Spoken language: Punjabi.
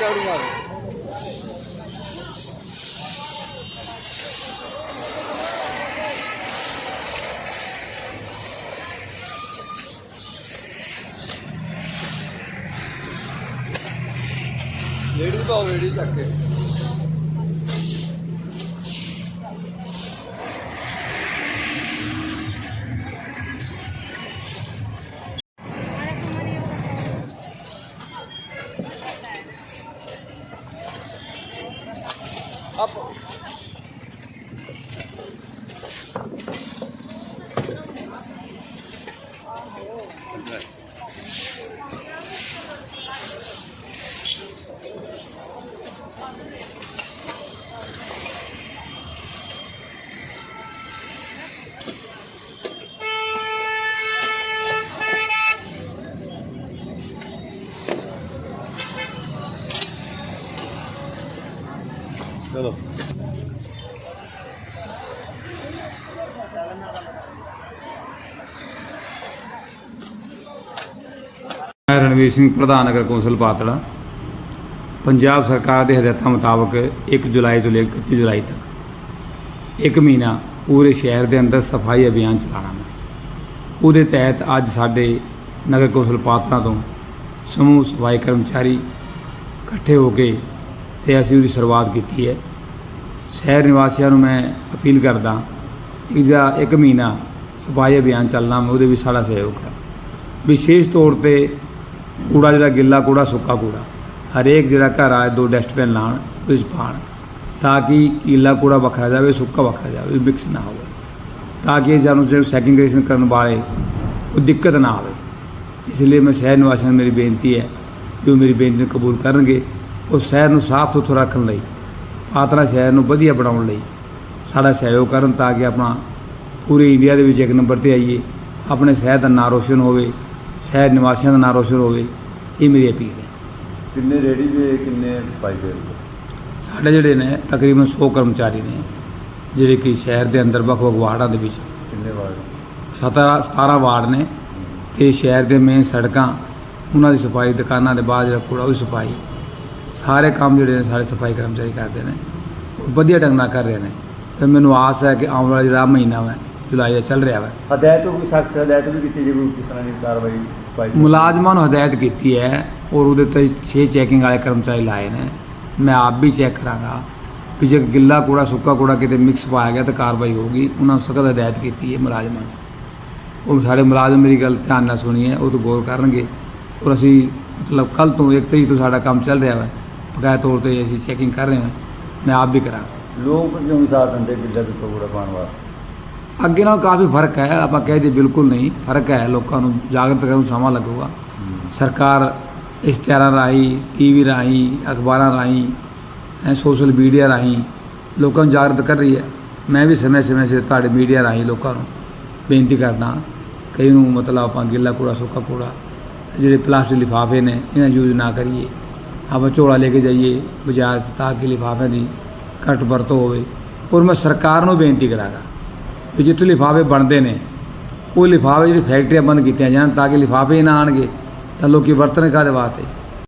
ਝਾੜੂ ਮਾਰ ਰੇੜੀ ਪਾਓ ਰੇੜੀ ਚੱਕ ਰਣਵੀਰ ਸਿੰਘ, ਪ੍ਰਧਾਨ ਨਗਰ ਕੌਂਸਲ ਪਾਤੜਾ। ਪੰਜਾਬ ਸਰਕਾਰ ਦੇ ਹਦਾਇਤਾਂ ਮੁਤਾਬਕ 1 ਜੁਲਾਈ ਤੋਂ ਲੈ ਕੇ 31 ਜੁਲਾਈ ਤੱਕ ਇੱਕ ਮਹੀਨਾ ਪੂਰੇ ਸ਼ਹਿਰ ਦੇ ਅੰਦਰ ਸਫ਼ਾਈ ਅਭਿਆਨ ਚਲਾਉਣਾ ਮੈਂ। ਉਹਦੇ ਤਹਿਤ ਅੱਜ ਸਾਡੇ ਨਗਰ ਕੌਂਸਲ ਪਾਤੜਾ ਤੋਂ ਸਮੂਹ ਸਫ਼ਾਈ ਕਰਮਚਾਰੀ ਇਕੱਠੇ ਹੋ ਕੇ ਤੇ ਅਸੀਂ ਉਹਦੀ ਸ਼ੁਰੂਆਤ ਕੀਤੀ ਹੈ। ਸ਼ਹਿਰ ਨਿਵਾਸੀਆਂ ਨੂੰ ਮੈਂ ਅਪੀਲ ਕਰਦਾ ਕਿ ਜਿਹੜਾ ਇੱਕ ਮਹੀਨਾ ਸਫ਼ਾਈ ਅਭਿਆਨ ਚੱਲਣਾ ਮੈਂ ਉਹਦੇ ਵਿੱਚ ਸਾਡਾ ਸਹਿਯੋਗ ਹੈ। ਵਿਸ਼ੇਸ਼ ਤੌਰ ਤੇ ਕੂੜਾ ਜਿਹੜਾ ਗਿੱਲਾ ਕੂੜਾ, ਸੁੱਕਾ ਕੂੜਾ, ਹਰੇਕ ਜਿਹੜਾ ਘਰ ਆਏ ਦੋ ਡਸਟਬਿਨ ਲਾਣ ਉਹਦੇ 'ਚ ਪਾਣ ਤਾਂ ਕਿ ਗਿੱਲਾ ਕੂੜਾ ਵੱਖਰਾ ਜਾਵੇ, ਸੁੱਕਾ ਵੱਖਰਾ ਜਾਵੇ ਮਿਕਸ ਨਾ ਹੋਵੇ। ਤਾਂ ਕਿ ਜਾਨੂੰ ਜੇ ਸੈਕਿੰਗਰੇਸ਼ਨ ਕਰਨ ਵਾਲੇ ਕੋਈ ਦਿੱਕਤ ਨਾ ਆਵੇ। ਇਸ ਲਈ ਮੈਂ ਸ਼ਹਿਰ ਨਿਵਾਸੀਆਂ ਨੂੰ ਮੇਰੀ ਬੇਨਤੀ ਹੈ ਕਿ ਉਹ ਮੇਰੀ ਬੇਨਤੀ ਨੂੰ ਕਬੂਲ ਕਰਨਗੇ, ਉਹ ਸ਼ਹਿਰ ਨੂੰ ਸਾਫ਼ ਸੁਥਰਾ ਰੱਖਣ ਲਈ ਪਾਤਰਾ ਸ਼ਹਿਰ ਨੂੰ ਵਧੀਆ ਬਣਾਉਣ ਲਈ ਸਾਡਾ ਸਹਿਯੋਗ ਕਰਨ ਤਾਂ ਕਿ ਆਪਣਾ ਪੂਰੇ ਇੰਡੀਆ ਦੇ ਵਿੱਚ ਇੱਕ ਨੰਬਰ ਤੇ ਆਈਏ ਆਪਣੇ ਸ਼ਹਿਰ ਦਾ ਨਾਂ ਰੋਸ਼ਨ ਹੋਵੇ ਸ਼ਹਿਰ ਨਿਵਾਸੀਆਂ ਦਾ ਨਾਂ ਰੋਸ਼ਨ ਹੋਵੇ ਇਹ ਮੇਰੀ ਅਪੀਲ ਹੈ। ਕਿੰਨੇ ਰੇੜੀ ਦੇ ਕਿੰਨੇ ਸਫ਼ਾਈ ਦੇ? ਸਾਡੇ ਜਿਹੜੇ ਨੇ ਤਕਰੀਬਨ 100 ਕਰਮਚਾਰੀ ਨੇ ਜਿਹੜੇ ਕਿ ਸ਼ਹਿਰ ਦੇ ਅੰਦਰ ਵੱਖ-ਵੱਖ ਵਾਰਡਾਂ ਦੇ ਵਿੱਚ ਕਿੰਨੇ ਵਾਰ 17 17 ਵਾਰਡ ਨੇ ਤੇ ਸ਼ਹਿਰ ਦੇ ਮੇਨ ਸੜਕਾਂ ਉਹਨਾਂ ਦੀ ਸਫ਼ਾਈ ਦੁਕਾਨਾਂ ਦੇ ਬਾਹਰ ਜਿਹੜਾ ਕੂੜਾ ਉਹ ਸਫ਼ਾਈ ਸਾਰੇ ਕੰਮ ਜਿਹੜੇ ਨੇ ਸਾਰੇ ਸਫ਼ਾਈ ਕਰਮਚਾਰੀ ਕਰਦੇ ਨੇ। ਉਹ ਵਧੀਆ ਢੰਗ ਨਾਲ ਕਰ ਰਹੇ ਨੇ। ਤੇ ਮੈਨੂੰ ਆਸ ਹੈ ਕਿ ਆਉਣ ਵਾਲਾ ਜਿਹੜਾ ਮਹੀਨਾ ਵਾ ਜੁਲਾਈ ਦਾ ਚੱਲ ਰਿਹਾ ਵਾ। ਹਦਾਇਤ ਕੋਈ ਸਖਤ ਹਦਾਇਤ ਵੀ ਕੀਤੀ ਜੇ ਕੋਈ ਕਿਸ ਤਰ੍ਹਾਂ ਦੀ ਕਾਰਵਾਈ ਸਫ਼ਾਈ? ਮੁਲਾਜ਼ਮਾਂ ਨੂੰ ਹਦਾਇਤ ਕੀਤੀ ਹੈ ਔਰ ਉਹਦੇ ਤੇ 6 ਚੈਕਿੰਗ ਵਾਲੇ ਕਰਮਚਾਰੀ ਲਾਏ ਨੇ। ਮੈਂ ਆਪ ਵੀ ਚੈੱਕ ਕਰਾਂਗਾ ਕਿ ਜੇ ਗਿੱਲਾ ਕੂੜਾ ਸੁੱਕਾ ਕੂੜਾ ਕਿਤੇ ਮਿਕਸ ਪਾਇਆ ਗਿਆ ਤਾਂ ਕਾਰਵਾਈ ਹੋਊਗੀ। ਉਹਨਾਂ ਨੂੰ ਸਖਤ ਹਦਾਇਤ ਕੀਤੀ ਹੈ ਮੁਲਾਜ਼ਮਾਂ ਨੂੰ। ਉਹ ਸਾਡੇ ਮੁਲਾਜ਼ਮ ਮੇਰੀ ਗੱਲ ਧਿਆਨ ਨਾਲ ਸੁਣੀਏ ਉਹ ਤੋਂ ਗੌਰ ਕਰਨਗੇ। ਔਰ ਅਸੀਂ ਮਤਲਬ ਕੱਲ ਤੋਂ ਇੱਕ ਤਰੀਕ ਤੋਂ ਸਾਡਾ ਕੰਮ ਚੱਲ ਰਿਹਾ ਹੈ ਬਕਾਇਆ ਤੌਰ ਤੇ ਅਸੀਂ ਚੈਕਿੰਗ ਕਰ ਰਹੇ ਹਾਂ। ਮੈਂ ਆਪ ਵੀ ਕਰਾਂਗਾ ਲੋਕ ਕਿਉਂ ਸਾਥ ਦਿੰਦੇ ਗਿੱਲਾ ਸੁੱਕਾ ਕੂੜਾ ਪਾਉਣ ਵਾਸਤੇ? ਅੱਗੇ ਨਾਲ ਕਾਫੀ ਫ਼ਰਕ ਹੈ ਆਪਾਂ ਕਹਿ ਦੇ ਬਿਲਕੁਲ ਨਹੀਂ। ਫ਼ਰਕ ਹੈ ਲੋਕਾਂ ਨੂੰ ਜਾਗਰਤ ਕਰਨ ਨੂੰ ਸਮਾਂ ਲੱਗੂਗਾ। ਸਰਕਾਰ ਇਸ਼ਤਿਹਾਰਾਂ ਰਾਹੀਂ ਟੀਵੀ ਰਾਹੀਂ ਅਖਬਾਰਾਂ ਰਾਹੀਂ ਐ ਸੋਸ਼ਲ ਮੀਡੀਆ ਰਾਹੀਂ ਲੋਕਾਂ ਨੂੰ ਜਾਗਰਤ ਕਰ ਰਹੀ ਹੈ। ਮੈਂ ਵੀ ਸਮੇਂ ਸਮੇਂ ਸਿਰ ਤੁਹਾਡੇ ਮੀਡੀਆ ਰਾਹੀਂ ਲੋਕਾਂ ਨੂੰ ਬੇਨਤੀ ਕਰਦਾ ਕਈ ਨੂੰ ਮਤਲਬ ਆਪਾਂ ਗਿੱਲਾ ਕੂੜਾ ਸੁੱਕਾ ਕੂੜਾ ਜਿਹੜੇ ਪਲਾਸਟਿਕ ਲਿਫਾਫੇ ਨੇ ਇਹਨਾਂ ਯੂਜ਼ ਨਾ ਕਰੀਏ। ਆਪਾਂ ਝੋਲਾ ਲੈ ਕੇ ਜਾਈਏ ਬਾਜ਼ਾਰ 'ਚ, ਤਾਂ ਕਿ ਲਿਫਾਫਿਆਂ ਦੀ ਘੱਟ ਵਰਤੋਂ ਹੋਵੇ। ਔਰ ਮੈਂ ਸਰਕਾਰ ਨੂੰ ਬੇਨਤੀ ਕਰਾਂਗਾ ਵੀ ਜਿੱਥੇ ਲਿਫਾਫੇ ਬਣਦੇ ਨੇ, ਉਹ ਲਿਫਾਫੇ ਜਿਹੜੀ ਫੈਕਟਰੀਆਂ ਬੰਦ ਕੀਤੀਆਂ ਜਾਣ ਤਾਂ ਕਿ ਲਿਫਾਫੇ ਨਾ ਆਣਗੇ, ਤਾਂ ਲੋਕੀ ਵਰਤਣ ਕਾਹਦੇ ਵਾਸਤੇ?